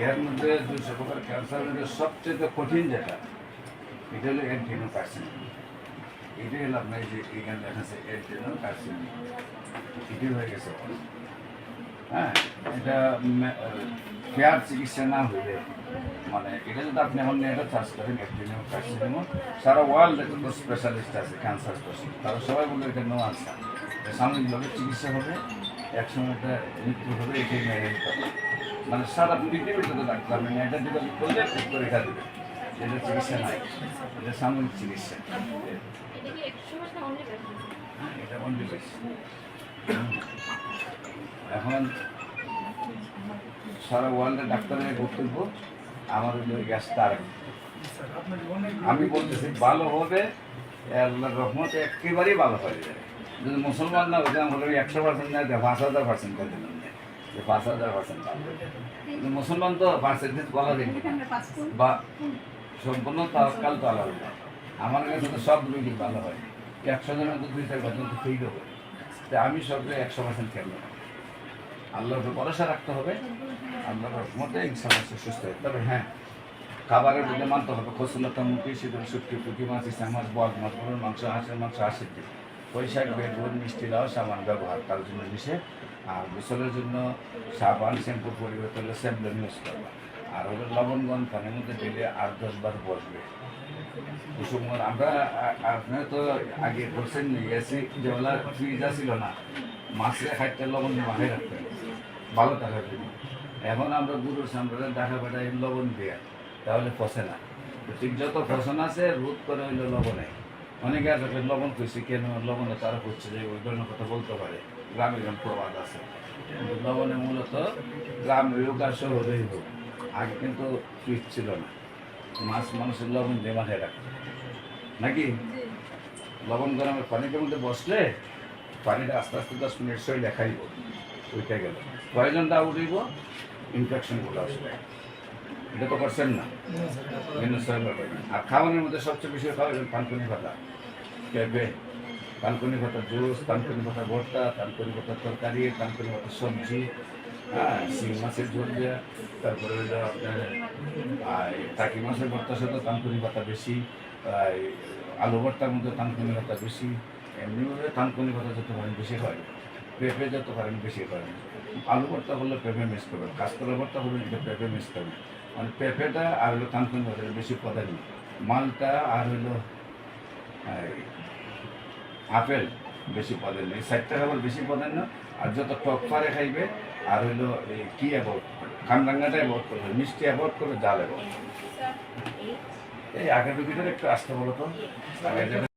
এর মধ্যে দুইশো প্রকার ক্যান্সারের মধ্যে সবচেয়ে কঠিন যেটা, এটা হলো অ্যান্টিনো কার্সিনোম এটাই হলো আপনার যে এখানে দেখা যাচ্ছে অ্যান্টিনো এটি হয়ে গেছে হ্যাঁ এটা ফেয়ার চিকিৎসা না হইলে মানে এটা যদি আপনি এখন এটা চাষ করেন অ্যান্টিনো কার্সিনোম সারা ওয়ার্ল্ডে যত স্পেশালিস্ট আছে ক্যান্সার স্পেশালিস্ট তারা সবাই বলে এটা নো আনসার সাময়িকভাবে চিকিৎসা হবে, একসময় এটা মৃত্যু হবে, এটাই মেরে নিতে হবে মানে সারা পৃথিবীতে তো ডাক্তার মানে এটা যদি করলে ঠিক করে রেখা দেবে এটা চিকিৎসা নাই এটা সাময়িক চিকিৎসা। এটা অনলি হ্যাঁ, এটা এখন সারা ওয়ার্ল্ডের ডাক্তারের বক্তব্য আমার হলো গ্যাসটা আর আমি বলতেছি ভালো হবে আল্লাহর রহমতে একেবারেই ভালো হয়ে যাবে। যদি মুসলমান না হতে হলে একশো পার্সেন্ট না দেয় পাঁচ হাজার পার্সেন্ট করে দিলাম। যে পাঁচ হাজার কিন্তু মুসলমান তো পার্সেন্টেজ বলা দিন বা সম্পূর্ণ তাৎকাল তো আলাদা। আমার কাছে তো সব রোগী ভালো হয়। একশো জনের তো দুই চার পার্সেন্ট তো ফেল হবে। তাই আমি সবগুলো একশো পার্সেন্ট খেলব আল্লাহর উপর ভরসা রাখতে হবে। আল্লাহর রহমতে ইনশাআল্লাহ সে সুস্থ হবে তবে হ্যাঁ খাবারের মধ্যে মানতে হবে। খসুলতা মুখি শীতল শুটকি, পুঁটি মাছ ইসা মাছ বল মাছ মাংস, হাঁসের মাংস, হাঁসের পয়সাক বেগুন, মিষ্টি লাউ সামান ব্যবহার তার জন্য নিষেধ আর গোসলের জন্য সাবান শ্যাম্পু পরিবর্তন হলে স্যাম্পলেন ইউজ করবা আর হলো লবণগঞ্জ পানির মধ্যে দিলে আট দশ বার বসবে। কুসুম, আমরা আপনার তো আগে বলছেন এসি যেগুলা ফ্রিজা ছিল না, মাছে খাইতে লবণ মাখাই রাখতেন ভালো থাকার জন্য। এখন আমরা গুরুর সামনে দেখা পাঠাই লবণ দিয়ে, তাহলে ফসে না। ঠিক যত ফসন আছে, রোধ করে হইল লবণে। অনেকে আছে লবণ খুঁজছি কেন লবণে তারা খুঁজছে যে ওই ধরনের কথা বলতে পারে? গ্রামে গ্রাম প্রবাদ আছে। লবণে মূলত গ্রামে হোক আর শহরেই হোক আগে কিন্তু ফ্রিজ ছিল না। মাছ মানুষের লবণ দিয়ে মাথায় রাখতো। নাকি? লবণ গরমের পানিটার মধ্যে বসলে পানিটা আস্তে আস্তে দশ মিনিট সই দেখাইব ওইটা গেল। প্রয়োজনটা উঠিব ইনফেকশনগুলো আসবে। এটা তো করছেন না। আর খাওয়ানোর মধ্যে সবচেয়ে বেশি খাওয়া পানকুনি ভাতা পেঁপে কানকুনি ভাতা জুস কানকুনি ভাতা ভর্তা কানকুনি ভাতা তরকারি কানকুনি ভাতা সবজি। হ্যাঁ শিং মাছের ঝোল দেওয়া তারপরে আপনার টাকি মাছের ভর্তার সাথে কানকুনি ভাতা বেশি আলু ভর্তার মধ্যে কানকুনি ভাতা বেশি। এমনিভাবে কানকুনি ভাতা যত পারেন বেশি হয়। পেঁপে যত পারেন বেশি করেন আলু ভর্তা হলে পেঁপে মিস করবেন। কাঁচকলা ভর্তা হলে এটা পেঁপে মিস করবেন। মানে পেঁপেটা আর হলো কানকুনি ভাতা বেশি প্রাধান্য মালটা আর হলো আপেল বেশি পদের এই চারটা খাবার বেশি পদের না। আর যত টক পারে খাইবে আর হইল এই কি অ্যাভোর্ড খানরাঙ্গাটা অ্যাভয়েড করবে মিষ্টি অ্যাভয়েড করবে জাল অ্যাভয়েড এই আগের ভিতরে একটু আসতে বলো তো।